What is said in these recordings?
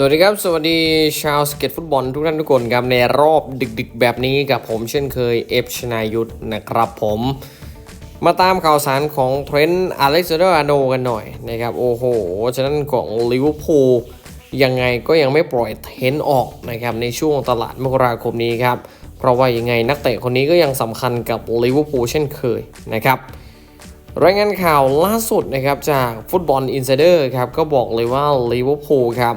สวัสดีครับ สวัสดีชาวสเก็ตฟุตบอลทุกท่านทุกคนครับ ในรอบดึกๆ แบบนี้กับผมเช่นเคยเอฟชนายุทธนะครับผม มาตามข่าวสารของเทรนต์อเล็กซานเดอร์อาโนกันหน่อยนะครับ โอ้โห ฉะนั้นของลิเวอร์พูลยังไงก็ยังไม่ปล่อยเทรนต์ออกนะครับ ในช่วงตลาดมกราคมนี้ครับ เพราะว่ายังไงนักเตะคนนี้ก็ยังสำคัญกับลิเวอร์พูลเช่นเคยนะครับรายงานข่าวล่าสุดนะครับจากฟุตบอลอินไซเดอร์ครับก็บอกเลยว่าลิเวอร์พูลครับ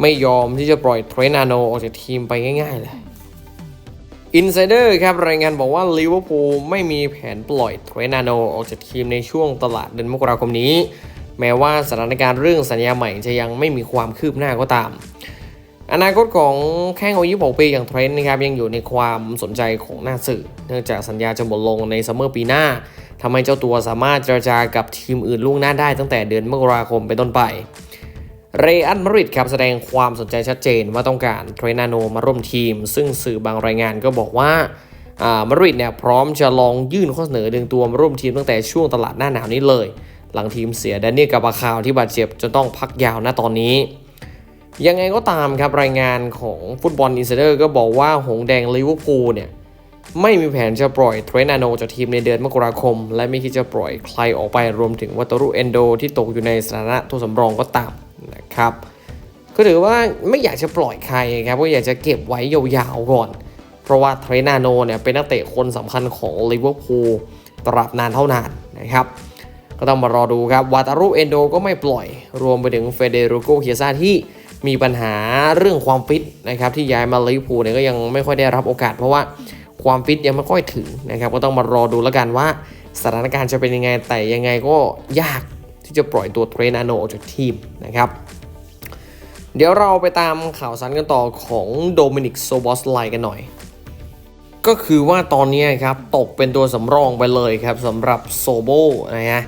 ไม่ยอมที่จะปล่อยเทรนาโนออกจากทีมไปง่ายๆเลยอินไซเดอร์ครับรายงานบอกว่าลิเวอร์พูลไม่มีแผนปล่อยเทรนาโนออกจากทีมในช่วงตลาดเดือนมกราคมนี้ แม้ว่าสถานการณ์เรื่องสัญญาใหม่จะยังไม่มีความคืบหน้าก็ตาม อนาคตของแข้งอายุ26ปีอย่างเทรนต์นะครับยังอยู่ในความสนใจของหน้าสื่อ เนื่องจากสัญญาจะหมดลงในซัมเมอร์ปีหน้าทำให้เจ้าตัวสามารถเจรจากับทีมอื่นล่วงหน้าได้ตั้งแต่เดือนมกราคมเป็นต้นไป เรอัลมาริดครับแสดงความสนใจชัดเจนว่าต้องการเทรนาโนมาร่วมทีม ซึ่งสื่อบางรายงานก็บอกว่าอ่ามาริดเนี่ยพร้อมจะลองยื่นข้อเสนอดึงตัวมาร่วมทีมตั้งแต่ช่วงตลาดหน้าหนาวนี้เลย หลังทีมเสียแดนเนียลกาบาคาวที่บาดเจ็บจนต้องพักยาวณตอนนี้ ยังไงก็ตามครับรายงานของฟุตบอลอินไซเดอร์ก็บอกว่าหงแดงลิเวอร์พูลเนี่ยไม่มีแผนจะปล่อยเทรนาโนจากทีมในเดือนมกราคม และไม่คิดจะปล่อยใครออกไปรวมถึงวัตรุเอนโดที่ตกอยู่ในสถานะตัวสำรองก็ตาม นะครับก็ถือว่าไม่อยากจะปล่อยใครครับก็อยากจะเก็บไว้ยาวๆก่อน เพราะว่าเทรนาโนเนี่ยเป็นนักเตะคนสำคัญของลิเวอร์พูลตราบนานเท่านานนะครับก็ต้องมารอดูครับวาตารุเอนโดก็ไม่ปล่อย รวมไปถึงเฟเดริโกเคียซาที่มีปัญหาเรื่องความฟิตนะครับที่ย้ายมาลิเวอร์พูลเนี่ยก็ยังไม่ค่อยได้รับโอกาส เพราะว่าความฟิตยังไม่ค่อยถึงนะครับก็ต้องมารอดูแล้วกันว่าสถานการณ์จะเป็นยังไงแต่ยังไงก็ยาก ที่จะปล่อยตัวเทรนาโนออกจากทีมนะครับ เดี๋ยวเราไปตามข่าวสารกันต่อของโดมินิกโซบอสไลกันหน่อย ก็คือว่าตอนนี้ครับตกเป็นตัวสำรองไปเลยครับสำหรับโซโบนะฮะ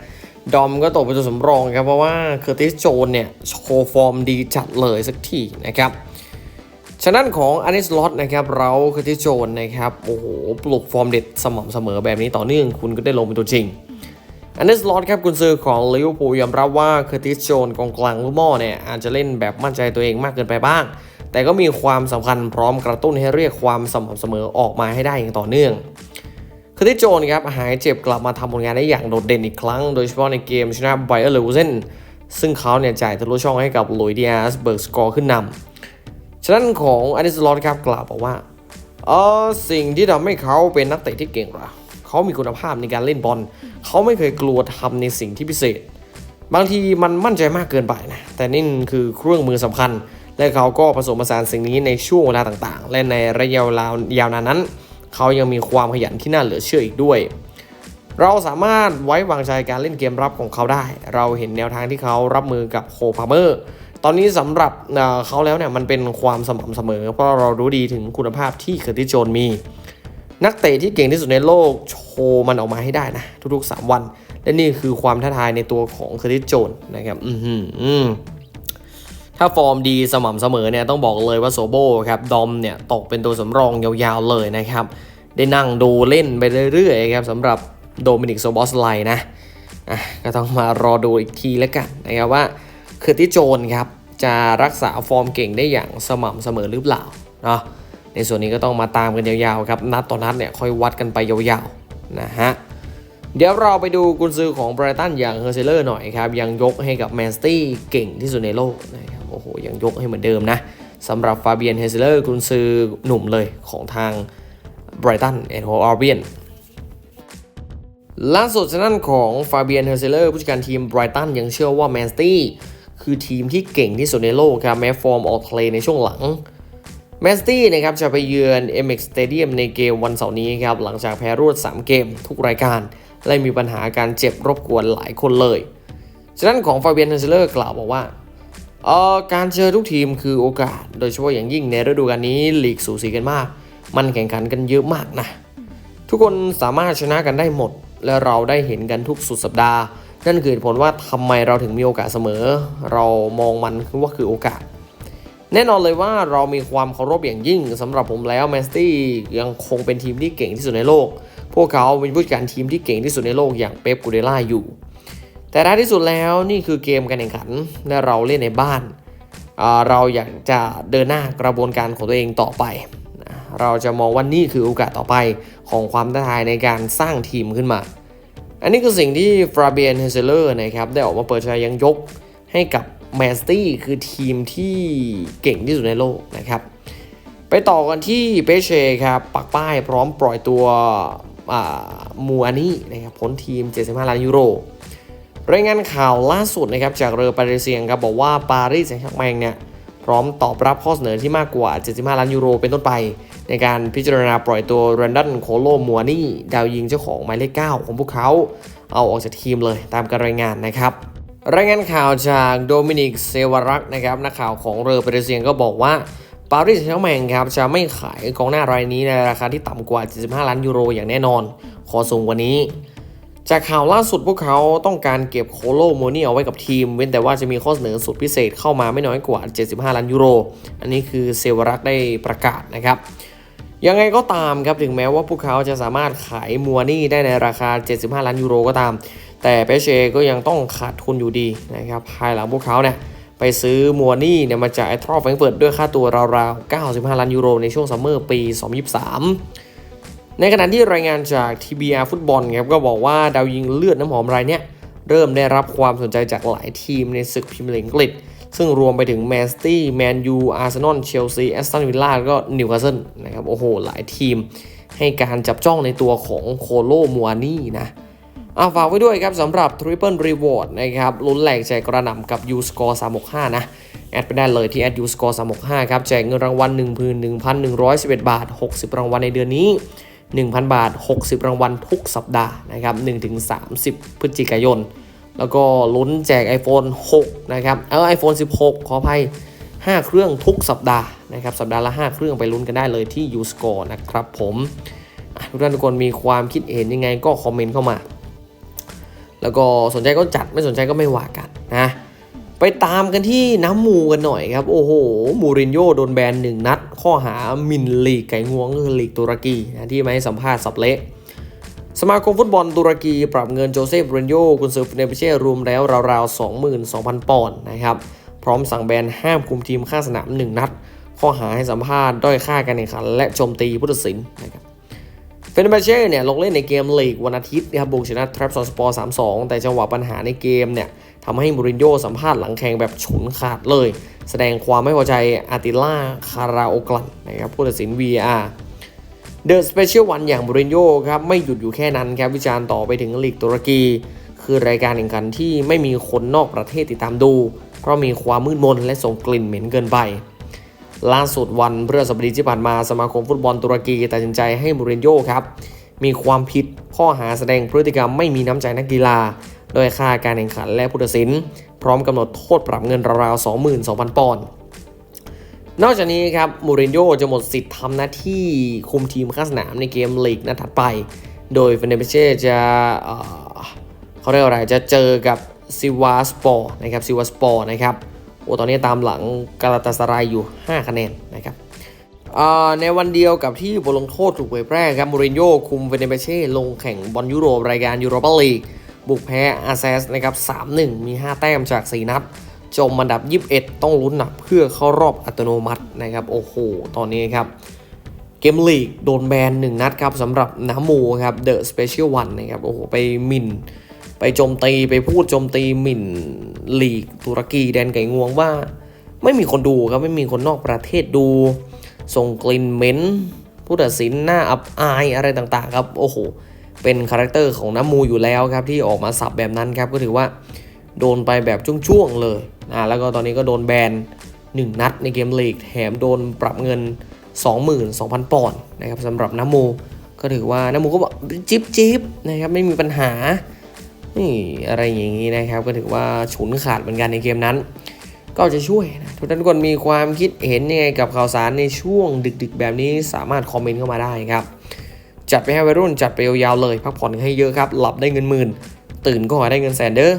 ดอมก็ตกเป็นตัวสำรองครับเพราะว่าเคอร์ติสโจนเนี่ยโชว์ฟอร์มดีจัดเลยสักทีนะครับฉะนั้นของอานิสลอตนะครับเราเคอร์ติสโจนนะครับ โอ้โห ปลุกฟอร์มเด็ดสม่ำเสมอแบบนี้ต่อเนื่องคุณก็ได้ลงเป็นตัวจริง อันเดสลอตครับกุนซือของลิเวอร์พูลยอมรับว่าเคอร์ติสโจนกองกลางลูกหม่อเนี่ยอาจจะเล่นแบบมั่นใจตัวเองมากเกินไปบ้าง แต่ก็มีความสำคัญพร้อมกระตุ้นให้เรียกความสม่ำเสมอออกมาให้ได้อย่างต่อเนื่องเคอร์ติสโจนครับหายเจ็บกลับมาทำผลงานได้อย่างโดดเด่นอีกครั้ง โดยเฉพาะในเกมชนะไบเออร์เลวเซนซึ่งเขาเนี่ยจ่ายทะลุช่องให้กับลุยดิอาสเบิร์กสกอร์ขึ้นนำฉะนั้นของอันเดสลอตครับกล่าวบอกว่าเออสิ่งที่ทำให้เขาเป็นนักเตะที่เก่งหรอ เขามีคุณภาพในการเล่นบอลเขาไม่เคยกลัวทำในสิ่งที่พิเศษ บางทีมันมั่นใจมากเกินไปนะแต่นี่คือเครื่องมือสำคัญ และเขาก็ผสมผสานสิ่งนี้ในช่วงเวลาต่างๆ และในระยะเวลายาวนานนั้น เขายังมีความขยันที่น่าเหลือเชื่ออีกด้วยเราสามารถไว้วางใจการเล่นเกมรับของเขาได้ เราเห็นแนวทางที่เขารับมือกับโคพาเมอร์ ตอนนี้สำหรับเขาแล้วเนี่ยมันเป็นความสม่ำเสมอ เพราะเรารู้ดีถึงคุณภาพที่เคอร์ติโจนมี นักเตะที่เก่งที่สุดในโลกโชว์มันออกมาให้ได้นะ ทุกๆ 3 วัน และนี่คือความท้าทายในตัวของเคอร์ติสโจนนะครับอือหือถ้าฟอร์มดีสม่ำเสมอเนี่ยต้องบอกเลยว่าโซโบครับดอมเนี่ยตกเป็นตัวสำรองยาวๆเลยนะครับ ได้นั่งดูเล่นไปเรื่อยๆครับสำหรับโดมินิกโซบอสไลนะก็ต้องมารอดูอีกทีแล้วกันนะครับว่าเคอร์ติโจนครับจะรักษาฟอร์มเก่งได้อย่างสม่ำเสมอหรือเปล่าเนาะ ในส่วนนี้ก็ต้องมาตามกันยาวๆครับนัดต่อนัดเนี่ยค่อยวัดกันไปยาวๆนะฮะเดี๋ยวเราไปดูกุนซือของไบรตันอย่างเฮอร์เซเลอร์หน่อยครับยังยกให้กับแมนสตี้เก่งที่สุดในโลกนะครับโอ้โหยังยกให้เหมือนเดิมนะสำหรับฟาเบียนเฮอร์เซเลอร์กุนซือหนุ่มเลยของทางไบรตันแอนด์โฮอาร์เบียนล่าสุดทางด้นของฟาเบียนเฮอร์เซเลอร์ผู้จัดการทีมไบรตันยังเชื่อว่าแมนสตี้คือทีมที่เก่งที่สุดในโลกครับแม้ฟอร์มออกทะเลในช่วงหลัง แมนสตี้นะครับจะไปเยือน MX Stadium ในเกมวันเสาร์นี้ครับหลังจากแพ้รวด 3 เกมทุกรายการและมีปัญหาการเจ็บรบกวนหลายคนเลยฉะนั้นของฟาเบียนเฮนเซเลอร์กล่าวบอกว่าเอ่อการเจอทุกทีมคือโอกาส โดยเฉพาะอย่างยิ่งในฤดูกาลนี้ลีกสูสีกันมาก มันแข่งขันกันเยอะมากนะ ทุกคนสามารถชนะกันได้หมด และเราได้เห็นกันทุกสุดสัปดาห์ นั่นคือเหตุผลว่าทำไมเราถึงมีโอกาสเสมอ เรามองมันว่าคือโอกาส แน่นอนเลยว่าเรามีความเคารพอย่างยิ่งสำหรับผมแล้วแมนสตี้ยังคงเป็นทีมที่เก่งที่สุดในโลก พวกเขาเป็นผู้จัดการทีมที่เก่งที่สุดในโลกอย่างเป๊ปกูเดล่าอยู่ แต่ท้ายที่สุดแล้วนี่คือเกมการแข่งขันและเราเล่นในบ้าน เราอยากจะเดินหน้ากระบวนการของตัวเองต่อไป เราจะมองว่านี่คือโอกาสต่อไปของความท้าทายในการสร้างทีมขึ้นมา อันนี้คือสิ่งที่ฟราเบียนเฮเซเลอร์นะครับได้ออกมาเปิดใจยังยกให้กับ แมนสตี้คือทีมที่เก่งที่สุดในโลกนะครับ ไปต่อกันที่เปเช่ครับ ปักป้ายพร้อมปล่อยตัวมูอานี่นะครับพ้นทีม 75 ล้านยูโร รายงานข่าวล่าสุดนะครับจากเรือปารีเซียงครับบอกว่าปารีสแซงต์แชร์แมงเนี่ยพร้อมตอบรับข้อเสนอที่มากกว่า 75 ล้านยูโรเป็นต้นไป ในการพิจารณาปล่อยตัวแรนดันโคโลมัวนี่ ดาวยิงเจ้าของหมายเลข 9 ของพวกเขา เอาออกจากทีมเลยตามการรายงานนะครับ รายงานข่าวจากโดมินิกเซวารักนะครับนักข่าวของเรือปรเซียงก็บอกว่าปารีสแซงต์แมงครับจะไม่ขายกองหน้ารายนี้ในราคาที่ต่ำกว่า 75 ล้านยูโรอย่างแน่นอน ขอสูงกว่านี้ จากข่าวล่าสุดพวกเขาต้องการเก็บโคโลโมนี่เอาไว้กับทีม เว้นแต่ว่าจะมีข้อเสนอสุดพิเศษเข้ามาไม่น้อยกว่า 75 ล้านยูโร อันนี้คือเซวรักได้ประกาศนะครับยังไงก็ตามครับถึงแม้ว่าพวกเขาจะสามารถขายมัวนี่ได้ในราคา 75 ล้านยูโรก็ตาม แต่เปเชก็ยังต้องขาดทุนอยู่ดีนะครับภายหลังพวกเขาเนี่ยไปซื้อมัวนี่เนี่ยมาจากไอทรอแฟรงเฟิร์ตด้วยค่าตัวราวๆ 95 ล้านยูโรในช่วงซัมเมอร์ปี 2023 ในขณะที่รายงานจาก TBR ฟุตบอลครับก็บอกว่าดาวยิงเลือดน้ำหอมรายเนี้ยเริ่มได้รับความสนใจจากหลายทีมในศึกพรีเมียร์ลีกอังกฤษ ซึ่งรวมไปถึงแมนซิตี้แมนยูอาร์เซนอลเชลซีแอสตันวิลล่าก็นิวคาสเซิลนะครับโอ้โห หลายทีม ให้การจับจ้องในตัวของโคโลมัวนี่นะ เอาฝากไว้ด้วยครับสำหรับ Triple Reward นะครับลุ้นแหลกแจกกระหน่ำกับ U Score 365 นะ แอดไปได้เลยที่ u score 365 ครับ แจกเงินรางวัล1,111 บาท 60 รางวัลในเดือนนี้ 1,000 บาท 60 รางวัลทุกสัปดาห์นะครับ1-30 พฤศจิกายน แล้วก็ลุ้นแจก iPhone 6 นะครับเออ iPhone 16 ขออภัย 5 เครื่องทุกสัปดาห์นะครับสัปดาห์ละ 5 เครื่องไปลุ้นกันได้เลยที่ U Score นะครับผมทุกท่านทุกคนมีความคิดเห็นยังไงก็คอมเมนต์เข้ามา แล้วก็สนใจก็จัดไม่สนใจก็ไม่ว่ากันนะไปตามกันที่น้ำมูกันหน่อยครับ โอ้โห มูรินโญ่โดนแบนหนึ่งนัด ข้อหามินลีกไก่งวงคือลีกตุรกีนะที่มาให้สัมภาษณ์สับเละสมาคมฟุตบอลตุรกีปรับเงินโจเซฟมูรินโญ่กุนซือเนเปเช่รวมแล้วราวๆ22,000 ปอนด์นะครับ พร้อมสั่งแบนห้ามคุมทีมข้างสนามหนึ่งนัด ข้อหาให้สัมภาษณ์ด้อยค่าการแข่งขันและโจมตีผู้ตัดสินนะครับ เฟนเบเช่เนี่ยลงเล่นในเกมลีกวันอาทิตย์นะครับบุกชนะทรัพซอนสปอร์3-2แต่จังหวะปัญหาในเกมเนี่ยทำให้มูรินโญ่สัมภาษณ์หลังแข่งแบบฉุนขาดเลย แสดงความไม่พอใจอาติล่าคาราโอกลันนะครับผู้ตัดสิน VR เดอะสเปเชียลวันอย่างมูรินโญ่ครับไม่หยุดอยู่แค่นั้นครับวิจารณ์ต่อไปถึงลีกตุรกี คือรายการแข่งขันที่ไม่มีคนนอกประเทศติดตามดู เพราะมีความมืดมนและส่งกลิ่นเหม็นเกินไป ล่าสุดวันพฤหัสบดีที่ผ่านมาสมาคมฟุตบอลตุรกีตัดสินใจให้มูรินโญ่ครับ มีความผิดข้อหาแสดงพฤติกรรมไม่มีน้ำใจนักกีฬา โดยค่าการแข่งขันและผู้ตัดสิน พร้อมกำหนดโทษปรับเงินราวๆ22,000 ปอนด์นอกจากนี้ครับมูรินโญ่จะหมดสิทธิ์ทำหน้าที่คุมทีมข้าสนามในเกมลีกนัดถัดไป โดยเฟเนเบเช่จะเเขาเรียกอะไรจะเจอกับซิวาสปอร์นะครับซิวาสปอร์นะครับ โอ้ตอนนี้ตามหลังกาลาตาสรายอยู่ 5 คะแนนนะครับในวันเดียวกับที่บทลงโทษถูกเผยแพร่ครับมูรินโญ่คุมเฟเนเบเช่ลงแข่งบอลยุโรปรายการยูโรปาลีกบุกแพ้อาร์เซสนะครับ 3-1 มี 5 แต้มจาก 4 นัด จมอันดับ 21 ต้องลุ้นหนักเพื่อเข้ารอบอัตโนมัตินะครับ โอ้โห ตอนนี้ครับ เกมลีกโดนแบน 1 นัดครับสำหรับน้ำมูครับเดอะสเปเชียลวันนะครับ โอ้โห ไปหมิน ไปโจมตีไปพูดโจมตีหมิ่นลีกตุรกีแดนไก่งวงว่า ไม่มีคนดูครับไม่มีคนนอกประเทศดู ส่งกลิ่นเหม็นผู้ตัดสินหน้าอับอายอะไรต่างๆ ครับโอ้โหเป็นคาแรคเตอร์ของน้ำมูอยู่แล้วครับที่ออกมาสับแบบนั้นครับก็ถือว่าโดนไปแบบช่วงๆเลยนะแล้วก็ตอนนี้ก็โดนแบน1 นัดในเกมลีกแถมโดนปรับเงิน 22,000 ปอนด์นะครับสำหรับน้ำมูก็ถือว่าน้ำมูก็บอกจิ๊บจิ๊บนะครับไม่มีปัญหา นี่อะไรอย่างนี้นะครับ ก็ถือว่าฉุนขาดเหมือนกันในเกมนั้น ก็จะช่วยนะทุกท่านคนมีความคิดเห็นยังไงกับข่าวสารในช่วงดึกๆ แบบนี้สามารถคอมเมนต์เข้ามาได้ครับ จัดไปให้วัยรุ่นจัดไปยาวๆเลย พักผ่อนให้เยอะครับ หลับได้เงินหมื่น ตื่นก็ขอให้ได้เงินแสนเด้อ